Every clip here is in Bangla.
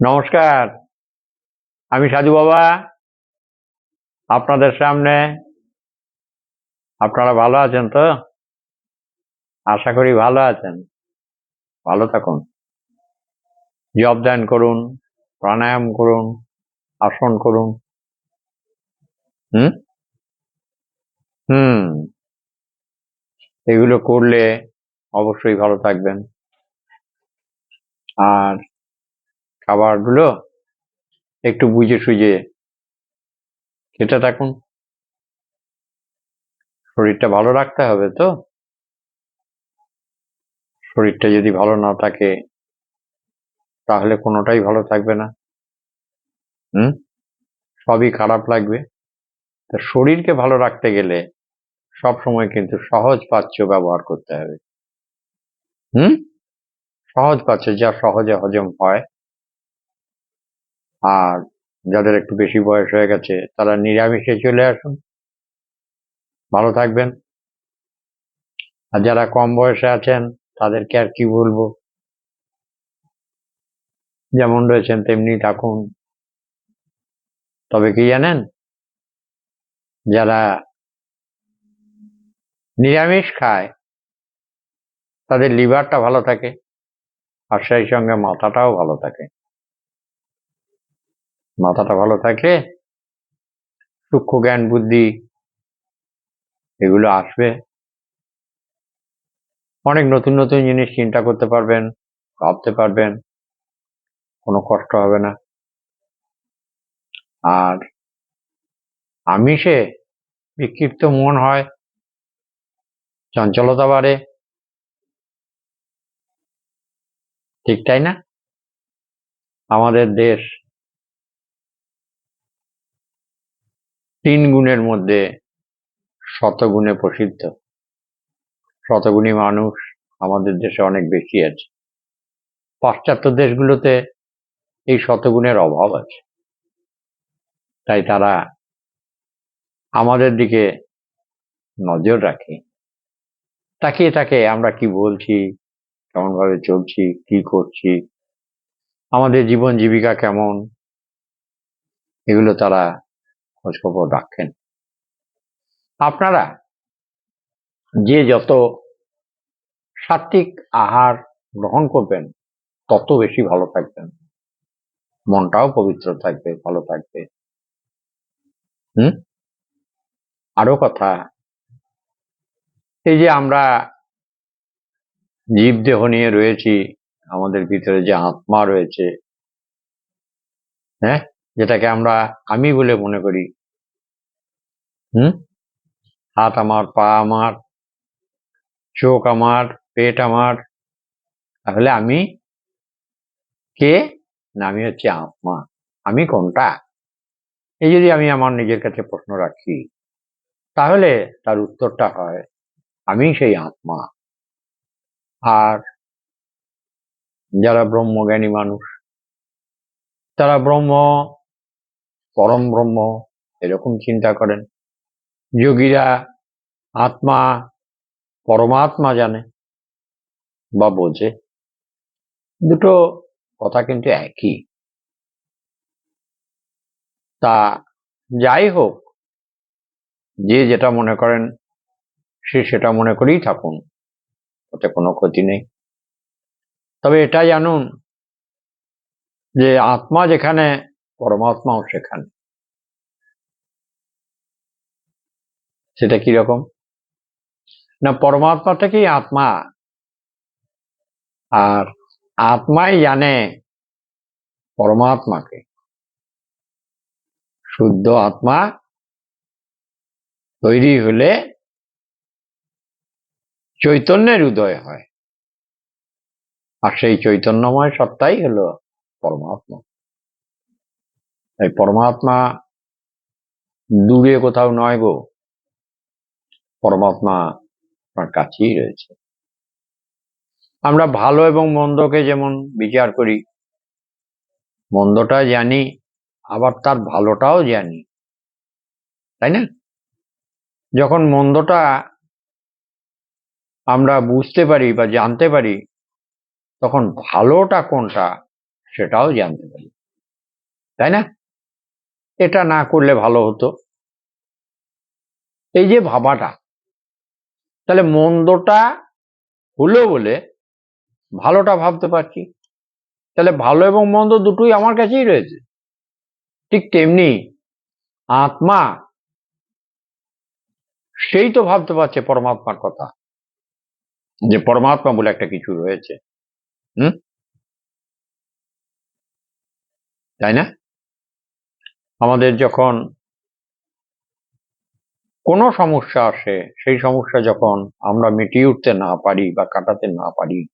নমস্কার, আমি সাধু বাবা। আপনাদের সামনে। আপনারা ভালো আছেন তো? আশা করি ভালো আছেন। ভালো থাকুন। জব ধ্যান করুন, প্রাণায়াম করুন, আসন করুন। হুম? হুম। এগুলো করলে অবশ্যই ভালো থাকবেন। আর খাবারগুলো একটু বুঝে সুঝে খেতে থাকুন। শরীরটা ভালো রাখতে হবে তো? শরীরটা যদি ভালো না থাকে, তাহলে কোনোটাই ভালো থাকবে না। হুম? সবই খারাপ লাগবে। তা শরীরকে ভালো রাখতে গেলে সব সময় কিন্তু সহজ পাচ্য ব্যবহার করতে হবে। হুম? সহজ পাচ্য যা সহজে হজম হয়। আর যাদের একটু বেশি বয়স হয়ে গেছে, তারা নিরামিষে চলে আসুন। ভালো থাকবেন। আর যারা কম বয়সে আছেন, তাদেরকে আর কি বলব? যেমন রয়েছেন, তেমনি থাকুন। তবে কি জানেন? যারা নিরামিষ খায়, তাদের লিভারটা ভালো থাকে, আর সেই সঙ্গে মাথাটাও ভালো থাকে। মাথাটা ভালো থাকলে সূক্ষ্ম জ্ঞান, বুদ্ধি এগুলো আসবে। অনেক নতুন নতুন জিনিস চিন্তা করতে পারবেন, ভাবতে পারবেন, কোনো কষ্ট হবে না। আর আমিষে বিক্ষিপ্ত মন হয়, চঞ্চলতা বাড়ে। ঠিক তাই না? আমাদের দেশ তিন গুণের মধ্যে শতগুণে প্রসিদ্ধ। শতগুণী মানুষ আমাদের দেশে অনেক বেশি আছে। পাশ্চাত্য দেশগুলোতে এই শতগুণের অভাব আছে। তাই তারা আমাদের দিকে নজর রাখে। তাকিয়ে তাকে আমরা কি বলছি কেমন ভাবে চলছি, কি করছি, আমাদের জীবন জীবিকা কেমন, এগুলো তারা খোঁজখবর রাখেন। আপনারা যে যত সাত্বিক আহার গ্রহণ করবেন, তত বেশি ভালো থাকবেন। মনটাও পবিত্র থাকবে, ভালো থাকবে। হুম? আরও কথা, এই যে আমরা জীব দেহ নিয়ে রয়েছি, আমাদের ভিতরে যে আত্মা রয়েছে হ্যাঁ? যেটাকে আমরা আমি বলে মনে করি। হুম? হাত আমার, পা আমার, চোখ আমার, পেট আমার। তাহলে আমি কে? না, আমি হচ্ছে আত্মা আমি কোনটা? এই যদি আমি আমার নিজের কাছে প্রশ্ন রাখি, তাহলে তার উত্তরটা হয়, আমি সেই আত্মা আর যারা ব্রহ্মজ্ঞানী মানুষ, তারা ব্রহ্ম পরম ব্রহ্ম এরকম চিন্তা করেন। যোগীরা আত্মা, পরমাত্মা জানে বা বোঝে। দুটো কথা কিন্তু একই। তা যাই হোক, যে যেটা মনে করেন, সে সেটা মনে করেই থাকুন ওতে কোনো ক্ষতি নেই। তবে এটা জানুন যে আত্মা যেখানে পরমাত্মাও সেখানে। সেটা কীরকম না, পরমাত্মা থেকেই আত্মা। আর আত্মাই জানে পরমাত্মাকে। শুদ্ধ আত্মা তৈরি হলে চৈতন্যের উদয় হয়। আর সেই চৈতন্যময় সত্তাই হলো পরমাত্মা। এই পরমাত্মা দূরে কোথাও নয় গো। পরমাত্মা আপনার কাছেই রয়েছে। আমরা ভালো এবং মন্দকে যেমন বিচার করি, মন্দটা জানি, আবার তার ভালোটাও জানি। তাই না? যখন মন্দটা আমরা বুঝতে পারি বা জানতে পারি, তখন ভালোটা কোনটা সেটাও জানতে পারি। তাই না? এটা না করলে ভালো হতো। এই যে ভাবাটা, তাহলে মন্দটা হলো বলে ভালোটা ভাবতে পারছি। তাহলে ভালো এবং মন্দ দুটোই আমার কাছেই রয়েছে। ঠিক তেমনি আত্মা সেই তো ভাবতে পারছে পরমাত্মার কথা, যে পরমাত্মা বলে একটা কিছু রয়েছে। হুম? তাই না? আমাদের যখন কোনো সমস্যা আসে, সেই সমস্যা যখন আমরা মিটিয়ে উঠতে না পারি বা কাটাতে না পারি,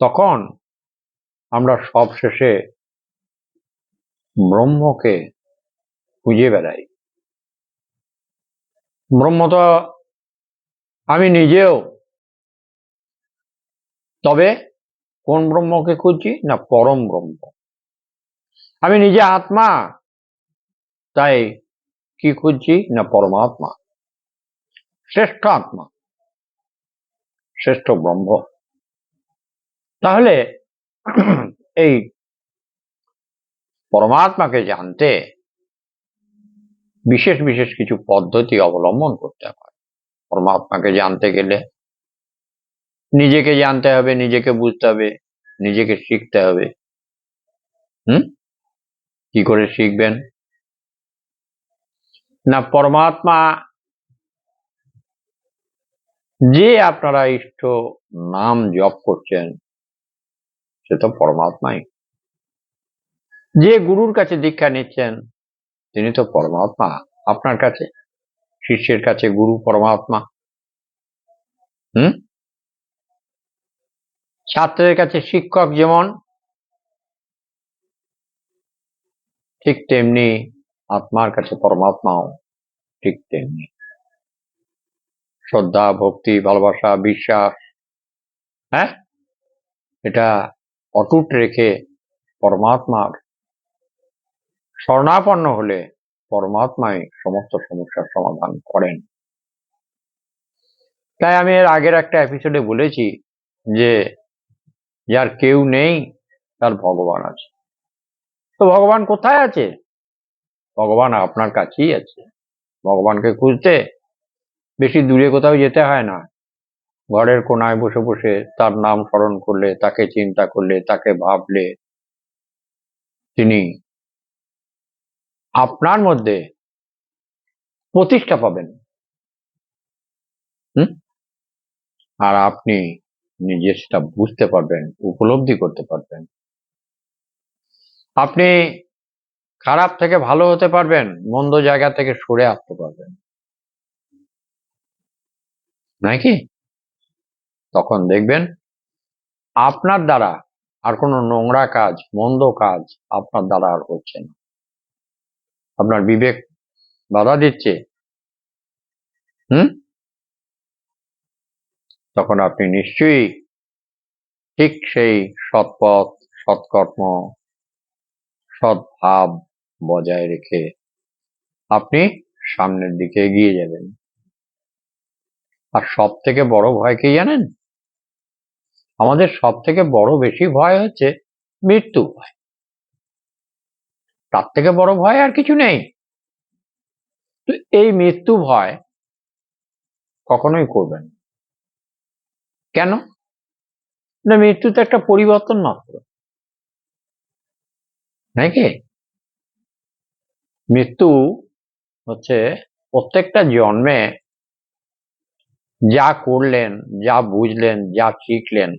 তখন আমরা সব শেষে ব্রহ্মকে খুঁজে বেড়াই। ব্রহ্ম আমি নিজেও। তবে কোন ব্রহ্মকে খুঁজছি না পরম ব্রহ্ম? আমি নিজে আত্মা। তাই কি খুঁজছি? না পরমাত্মা। শ্রেষ্ঠ আত্মা শ্রেষ্ঠ ব্রহ্ম। তাহলে এই পরমাত্মাকে জানতে বিশেষ বিশেষ কিছু পদ্ধতি অবলম্বন করতে হয়। পরমাত্মাকে জানতে গেলে নিজেকে জানতে হবে, নিজেকে বুঝতে হবে, নিজেকে শিখতে হবে। হুম? কি করে শিখবেন? না পরমাত্মা, যে আপনারা ইষ্ট নাম জপ করছেন, সে তো পরমাত্মাই। যে গুরুর কাছে দীক্ষা নিচ্ছেন, তিনি তো পরমাত্মা, আপনার কাছে, শিষ্যের কাছে গুরু পরমাত্মা। হুম? ছাত্রের কাছে শিক্ষক যেমন, ঠিক তেমনি আত্মার কাছে পরমাত্মাও ঠিক তেমনি। শ্রদ্ধা, ভক্তি, ভালোবাসা, বিশ্বাস হ্যাঁ? এটা অটুট রেখে পরমাত্মার স্বর্ণাপন্ন হলে পরমাত্মাই সমস্ত সমস্যার সমাধান করেন। তাই আমি এর আগের একটা এপিসোডে বলেছি যে, যার কেউ নেই, তার ভগবান আছে। তো ভগবান কোথায় আছে? ভগবান আপনার কাছেই আছে। ভগবানকে খুঁজতে বেশি দূরে কোথাও যেতে হয় না। ঘরের কোনায় বসে বসে তার নাম স্মরণ করলে, তাকে চিন্তা করলে, তাকে ভাবলে তিনি আপনার মধ্যে প্রতিষ্ঠা পাবেন। আর আপনি নিজে সেটা বুঝতে পারবেন, উপলব্ধি করতে পারবেন। আপনি খারাপ থেকে ভালো হতে পারবেন, মন্দ জায়গা থেকে সরে আসতে পারবেন। নাকি তখন দেখবেন আপনার দ্বারা আর কোনো নোংরা কাজ, মন্দ কাজ আপনার দ্বারা আর হচ্ছে না। আপনার বিবেক বাধা দিচ্ছে। হুম? তখন আপনি নিশ্চয়ই ঠিক সেই সৎপথ, সৎকর্ম সদ্ভাব বজায় রেখে আপনি সামনের দিকে এগিয়ে যাবেন। আর সব থেকে বড় ভয় কি জানেন? আমাদের সব থেকে বড় বেশি ভয় হচ্ছে মৃত্যু ভয়। তার থেকে বড় ভয় আর কিছু নেই। তো এই মৃত্যু ভয় কখনোই করবেন কেন? না, মৃত্যু তো একটা পরিবর্তন মাত্র। নাকি? মৃত্যু হচ্ছে প্রত্যেকটা জন্মে যা করলেন, যা বুঝলেন, যা শিখলেন,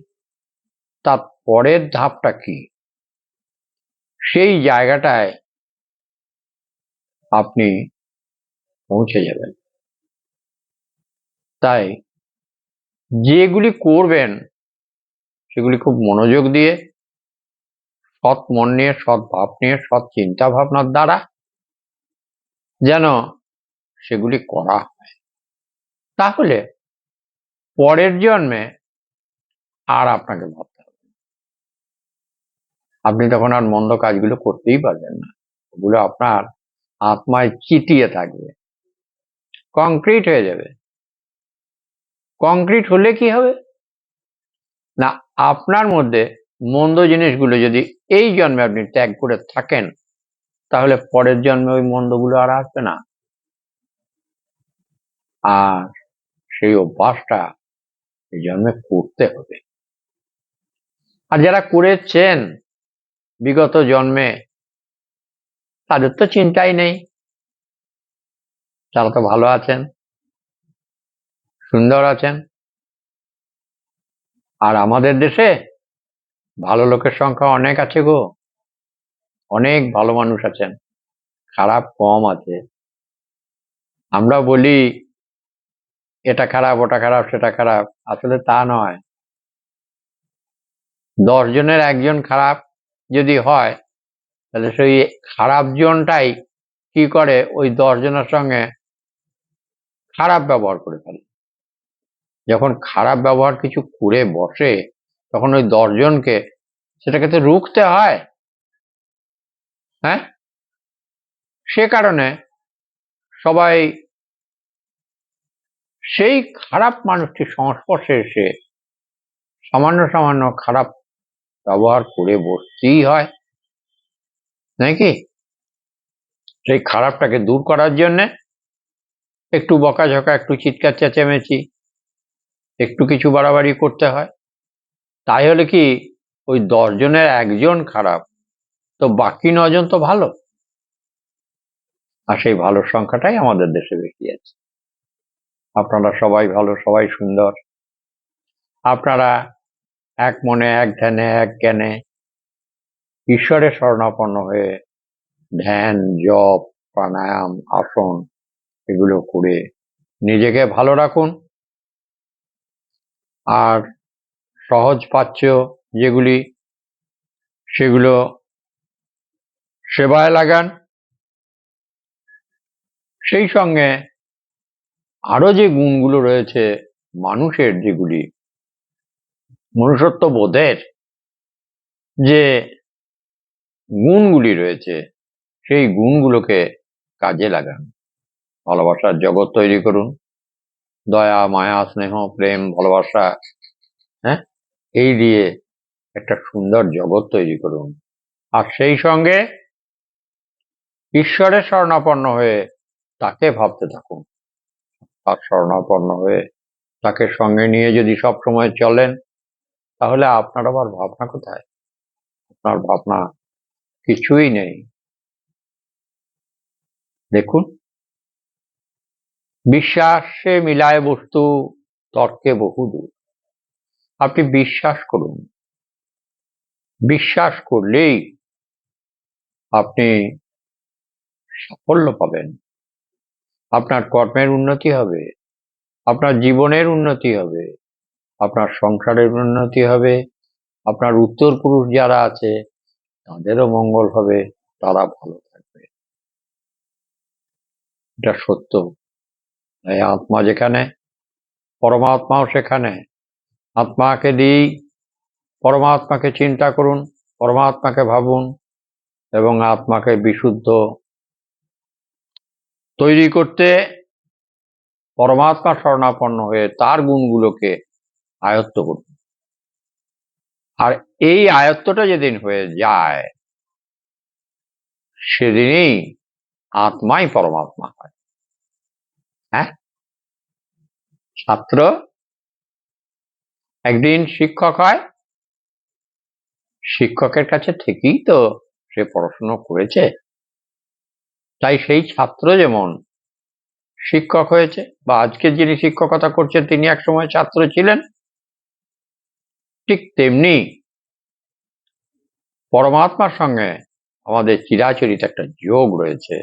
তার পরের ধাপটা কি? সেই জায়গাটায় আপনি পৌঁছে যাবেন। তাই যেগুলি করবেন, সেগুলি খুব মনোযোগ দিয়ে, সৎ মন নিয়ে, সৎ ভাব নিয়ে, সৎ চিন্তা ভাবনার দ্বারা যেন সেগুলি করা হয়। তাহলে পরের জন্মে আর আপনাকে ভাবতে হবে আপনি তখন আর মন্দ কাজগুলো করতেই পারবেন না। ওগুলো আপনার আত্মায় চিটিয়ে থাকবে। কংক্রিট হয়ে যাবে। কংক্রিট হলে কি হবে? না, আপনার মধ্যে মন্দ জিনিসগুলো যদি এই জন্মে আপনি ত্যাগ করে থাকেন তাহলে পরের জন্মে ওই মন্দগুলো আর আসবে না। আর সেই অভ্যাসটা এই জন্মে করতে হবে। আর যারা করেছেন বিগত জন্মে, তাদের তো চিন্তাই নেই। তারা তো ভালো আছেন, সুন্দর আছেন। আর আমাদের দেশে ভালো লোকের সংখ্যা অনেক আছে গো। অনেক ভালো মানুষ আছেন, খারাপ কম আছে। আমরা বলি, এটা খারাপ, ওটা খারাপ, সেটা খারাপ। আসলে তা নয়। দশ জনের একজন খারাপ যদি হয়, তাহলে সেই খারাপ জনটাই কি করে? ওই দশ জনের সঙ্গে খারাপ ব্যবহার করে ফেলে। যখন খারাপ ব্যবহার কিছু করে বসে, তখন ওই দশজনকে সেটাকে তো রুখতে হয়। হ্যাঁ? সে কারণে সবাই সেই খারাপ মানুষটির সংস্পর্শে এসে সামান্য সামান্য খারাপ ব্যবহার করে বসতেই হয়। নাকি সেই খারাপটাকে দূর করার জন্যে একটু বকাঝকা, একটু চিৎকার, চেঁচামেচি, একটু কিছু বাড়াবাড়ি করতে হয়। তাই হলে কি ওই দশজনের একজন খারাপ তো বাকি নজন তো ভালো। আর সেই ভালো সংখ্যাটাই আমাদের দেশে বেশি আছে। আপনারা সবাই ভালো, সবাই সুন্দর। আপনারা এক মনে, এক ধ্যানে, এক জ্ঞানে ঈশ্বরের শরণাপন্ন হয়ে ধ্যান, জপ, প্রাণায়াম, আসন এগুলো করে নিজেকে ভালো রাখুন। আর সহজ পাচ্য যেগুলি সেগুলো সেবায় লাগান। সেই সঙ্গে আরও যে গুণগুলো রয়েছে মানুষের যেগুলি মনুষ্যত্ব বোধের যে গুণগুলি রয়েছে, সেই গুণগুলোকে কাজে লাগান। ভালোবাসার জগৎ তৈরি করুন। দয়া, মায়া, স্নেহ, প্রেম, ভালোবাসা হ্যাঁ? এই দিয়ে একটা সুন্দর জগৎ তৈরি করুন। আর সেই সঙ্গে ঈশ্বরের শরণাপন্ন হয়ে তাকে ভাবতে থাকুন। তার শরণাপন্ন হয়ে তাকে সঙ্গে নিয়ে যদি সব সময় চলেন, তাহলে আপনার আবার ভাবনা কোথায়? আপনার ভাবনা কিছুই নেই। দেখুন, বিশ্বাসে মিলায় বস্তু, তর্কে বহুদূর আপনি বিশ্বাস করুন। বিশ্বাস করলেই আপনি সাফল্য পাবেন। আপনার কর্মের উন্নতি হবে, আপনার জীবনের উন্নতি হবে, আপনার সংসারের উন্নতি হবে, আপনার উত্তর পুরুষ যারা আছে, তাদেরও মঙ্গল হবে, তারা ভালো থাকবে। এটা সত্য। এই আত্মা যেখানে, পরমাত্মাও সেখানে। আত্মাকে দিই পরমাত্মাকে চিন্তা করুন, পরমাত্মাকে ভাবুন এবং আত্মাকে বিশুদ্ধ তৈরি করতে পরমাত্মা শরণাপন্ন হয়ে তার গুণগুলোকে আয়ত্ত করুন। আর এই আয়ত্তটা যেদিন হয়ে যায়, সেদিনই আত্মাই পরমাত্মা হয়। হ্যাঁ? ছাত্র, একদিন শিক্ষক হয়, শিক্ষকের কাছে থেকেই তো সে পড়াশুনো করেছে। তাই সেই ছাত্র যেমন শিক্ষক হয়েছে বা আজকে যিনি শিক্ষকতা করছেন, তিনি এক সময় ছাত্র ছিলেন, ঠিক তেমনি পরমাত্মার সঙ্গে আমাদের চিরাচরিত একটা যোগ রয়েছে।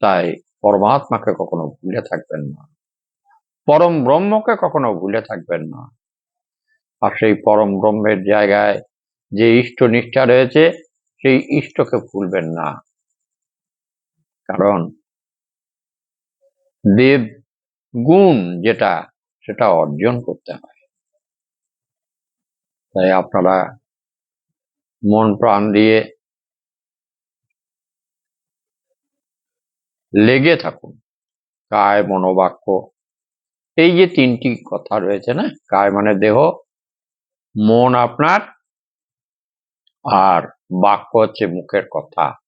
তাই পরমাত্মাকে কখনো ভুলে থাকবেন না। পরম ব্রহ্মকে কখনো ভুলে থাকবেন না। আর সেই পরম ব্রহ্মের জায়গায় যে ইষ্ট নিষ্ঠা রয়েছে, সেই ইষ্টকে ভুলবেন না। কারণ দেব গুণ যেটা, সেটা অর্জন করতে হয়। তাই আপনারা মন প্রাণ দিয়ে লেগে থাকুন। কায় মনোবাক্য, এই যে তিনটি কথা রয়েছে না, কায় মানে দেহ, মন আপনার, আর বাক্য হচ্ছে মুখের কথা।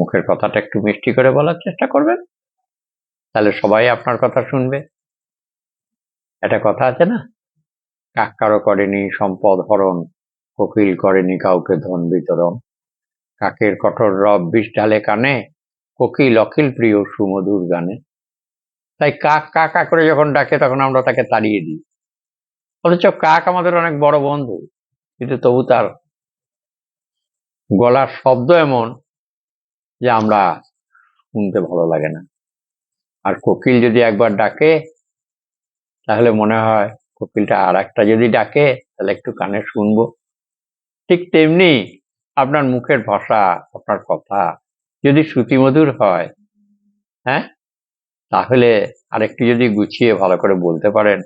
মুখের কথাটা একটু মিষ্টি করে বলার চেষ্টা করবেন। তাহলে সবাই আপনার কথা শুনবে। একটা কথা আছে না? কাক কারও করেনি সম্পদ হরণ, কোকিল করেনি কাউকে ধন বিতরণ। কাকের কঠোর রব বিষ ঢালে কানে, কোকিল অখিল প্রিয় সুমধুর গানে। তাই কাক কাকা করে যখন ডাকে তখন আমরা তাকে তাড়িয়ে দিই। অথচ কাক আমাদের অনেক বড় বন্ধু, কিন্তু তবু তার গলার শব্দ এমন যে আমরা শুনতে ভালো লাগে না। আর কোকিল যদি একবার ডাকে, তাহলে মনে হয় কোকিলটা আর একটা যদি ডাকে, তাহলে একটু কানে শুনব। ঠিক তেমনি আপনার মুখের ভাষা, আপনার কথা যদি শ্রুতিমধুর হয় হ্যাঁ? তাহলে আরেকটু যদি গুছিয়ে ভালো করে বলতে পারেন,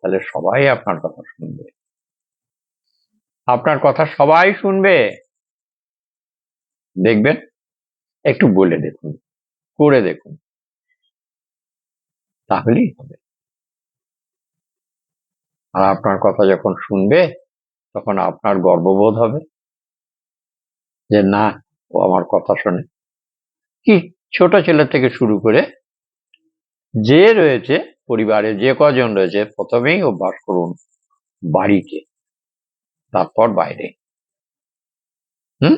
তাহলে সবাই আপনার কথা শুনবে। আপনার কথা সবাই শুনবে। দেখবেন? একটু বলে দেখুন, করে দেখুন। তাহলেই হবে। আর আপনার কথা যখন শুনবে, তখন আপনার গর্ববোধ হবে যে, না, ও আমার কথা শোনে। কি? ছোট ছেলে থেকে শুরু করে যে রয়েছে, পরিবারে যে কজন রয়েছে, প্রথমেই অভ্যাস করুন বাড়িতে, তারপর বাইরে। হুম?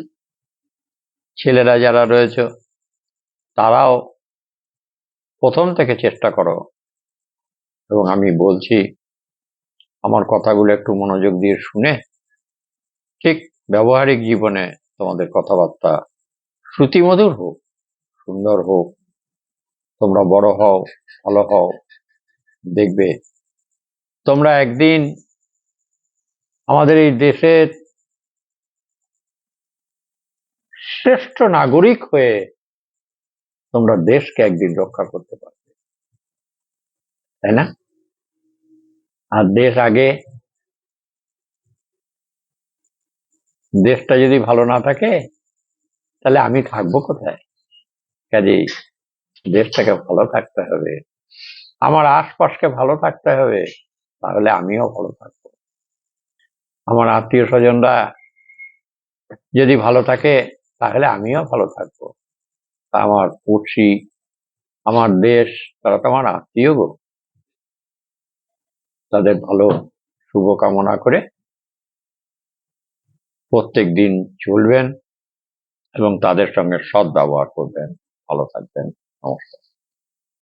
ছেলেরা যারা রয়েছে, তারাও প্রথম থেকে চেষ্টা করো। এবং আমি বলছি, আমার কথাগুলো একটু মনোযোগ দিয়ে শুনে ঠিক ব্যবহারিক জীবনে তোমাদের কথাবার্তা শ্রুতিমধুর হোক, সুন্দর হোক, তোমরা বড় হও, ভালো হও, দেখবে, তোমরা একদিন আমাদের এই দেশের শ্রেষ্ঠ নাগরিক হয়ে তোমরা দেশকে একদিন রক্ষা করতে পারবে। তাই না? আর দেশ আগে, দেশটা যদি ভালো না থাকে, তাহলে আমি থাকব কোথায়? কাজেই দেশটাকে ভালো থাকতে হবে। আমার আশপাশকে ভালো থাকতে হবে, তাহলে আমিও ভালো থাকব। আমার আত্মীয় স্বজনরা যদি ভালো থাকে তাহলে আমিও ভালো থাকব। আমার পড়শি আমার দেশ, তারা তো আমার আত্মীয় গো। তাদের ভালো শুভকামনা করে প্রত্যেক দিন চলবেন এবং তাদের সঙ্গে সদ্ব্যবহার ব্যবহার করবেন। ভালো থাকবেন। নমস্কার।